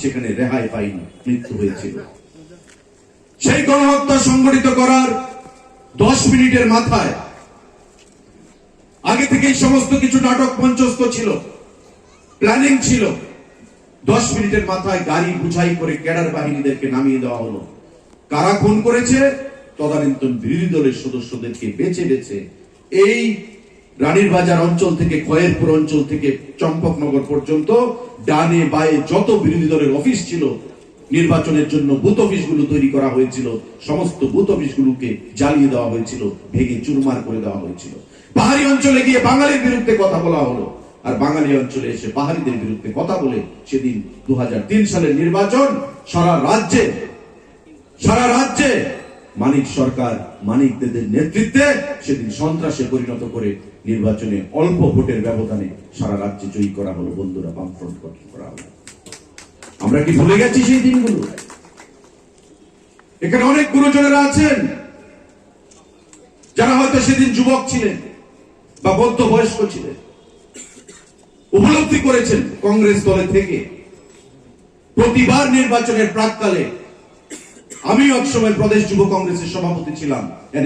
সেখানে রেহাই পায়নি মৃত্যু হয়েছিল। সেই গণহত্যা সংগঠিত করার দশ মিনিটের মাথায় আগে থেকেই সমস্ত কিছু নাটক মঞ্চস্থ ছিল, প্ল্যানিং ছিল। দশ মিনিটের মাথায় গাড়ি বুঝাই করে ক্যাডার বাহিনীদেরকে নামিয়ে দেওয়া হলো। কারা খুন করেছে? তদানীন্তন বিরোধী দলের সদস্যদেরকে বেছে বেছে এই রানীর বাজার অঞ্চল থেকে খয়েরপুর অঞ্চল থেকে চম্পকনগর পর্যন্ত ডানে বায়ে যত বিরোধী দলের অফিস ছিল, নির্বাচনের জন্য বুথ অফিসগুলো তৈরি করা হয়েছিল, সমস্ত বুথ অফিসগুলোকে জ্বালিয়ে দেওয়া হয়েছিল, ভেঙে চুরমার করে দেওয়া হয়েছিল। পাহাড়ি অঞ্চলে গিয়ে বাঙালির বিরুদ্ধে কথা বলা হলো। আর বাঙালি অঞ্চলে এসে পাহাড়িদের বিরুদ্ধে কথা বলে সেদিন দু হাজার তিন সালের নির্বাচন সারা রাজ্যে সারা রাজ্যে মানিক সরকার, মানিকদের নেতৃত্বে সেদিন সন্ত্রাসে পরিণত করে নির্বাচনে অল্প ভোটের ব্যবধানে সারা রাজ্যে জয়ী করা হলো বন্ধুরা, বামফ্রন্ট গঠন করা হলো। আমরা কি ভুলে গেছি সেই দিনগুলো? এখানে অনেক গুরুজনেরা আছেন। যারা হয়তো সেদিন যুবক ছিলেন বা বদ্ধ বয়স্ক ছিলেন, উপলব্ধি করেছেন কংগ্রেস দলে থেকে। প্রতিবার নির্বাচনের প্রাককালে আমিও এক সময় প্রদেশ যুব কংগ্রেসের সভাপতি ছিলাম এর